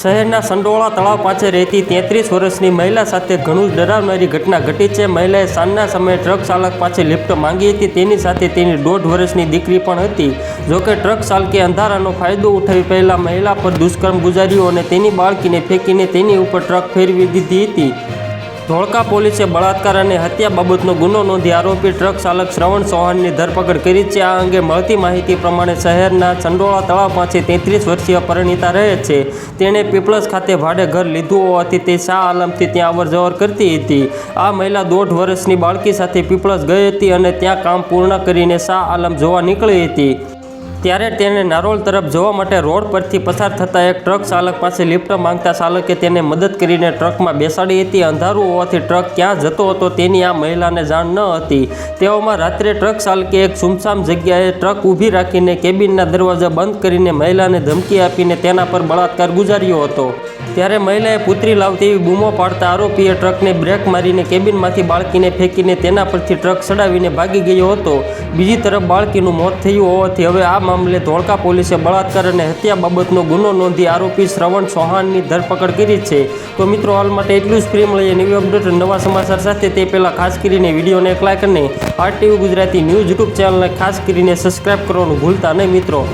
શહેરના સંડોળા તળાવ પાસે રહેતી તેત્રીસ વર્ષની મહિલા સાથે ઘણું જ ડરાવનારી ઘટના ઘટી છે. મહિલાએ સાંજના સમયે ટ્રક ચાલક પાસે લિફ્ટ માંગી હતી. તેની સાથે તેની દોઢ વર્ષની દીકરી પણ હતી. જોકે ટ્રક ચાલકે અંધારાનો ફાયદો ઉઠાવી પહેલાં મહિલા પર દુષ્કર્મ ગુજાર્યું અને તેની બાળકીને ફેંકીને તેની ઉપર ટ્રક ફેરવી દીધી હતી. ધોળકા પોલીસે બળાત્કાર અને હત્યા બાબતનો ગુનો નોંધી આરોપી ટ્રક ચાલક શ્રવણ ચૌહાણની ધરપકડ કરી છે. આ અંગે મળતી માહિતી પ્રમાણે શહેરના ચંડોળા તળાવ પાસે તેત્રીસ વર્ષીય પરિણીતા રહે છે. તેણે પીપળસ ખાતે ભાડે ઘર લીધું હોવાથી તે શાહ આલમથી ત્યાં અવરજવર કરતી હતી. આ મહિલા દોઢ વર્ષની બાળકી સાથે પીપળસ ગઈ હતી અને ત્યાં કામ પૂર્ણ કરીને શાહ આલમ જોવા નીકળી હતી. ત્યારે તેને નારોલ તરફ જવા માટે રોડ પરથી પસાર થતા એક ટ્રક ચાલક પાસે લિફ્ટ માંગતા ચાલકે તેને મદદ કરીને ટ્રકમાં બેસાડી હતી. અંધારું હોવાથી ટ્રક ક્યાં જતો હતો તેની આ મહિલાને જાણ ન હતી. તેવામાં રાત્રે ટ્રક ચાલકે એક સુમસામ જગ્યાએ ટ્રક ઊભી રાખીને કેબિનના દરવાજા બંધ કરીને મહિલાને ધમકી આપીને તેના પર બળાત્કાર ગુજાર્યો હતો. ત્યારે મહિલાએ પુત્રી લાવતી એવી બૂમો પાડતા આરોપીએ ટ્રકને બ્રેક મારીને કેબિનમાંથી બાળકીને ફેંકીને તેના પરથી ટ્રક ચડાવીને ભાગી ગયો હતો. બીજી તરફ બાળકીનું મોત થયું હોવાથી હવે આ મામલે ધોળકા પોલીસે બળાત્કાર અને હત્યા બાબતનો ગુનો નોંધી આરોપી શ્રવણ ચૌહાણની ધરપકડ કરી છે. તો મિત્રો, હાલ માટે એટલું જ. પ્રેમ લઈએ ન્યૂ અપડેટ નવા સમાચાર સાથે. તે પહેલાં ખાસ કરીને વિડીયોને એક લાઈક અને R TV Gujarati news YouTube ચેનલને ખાસ કરીને સબસ્ક્રાઇબ કરવાનું ભૂલતા નહીં મિત્રો.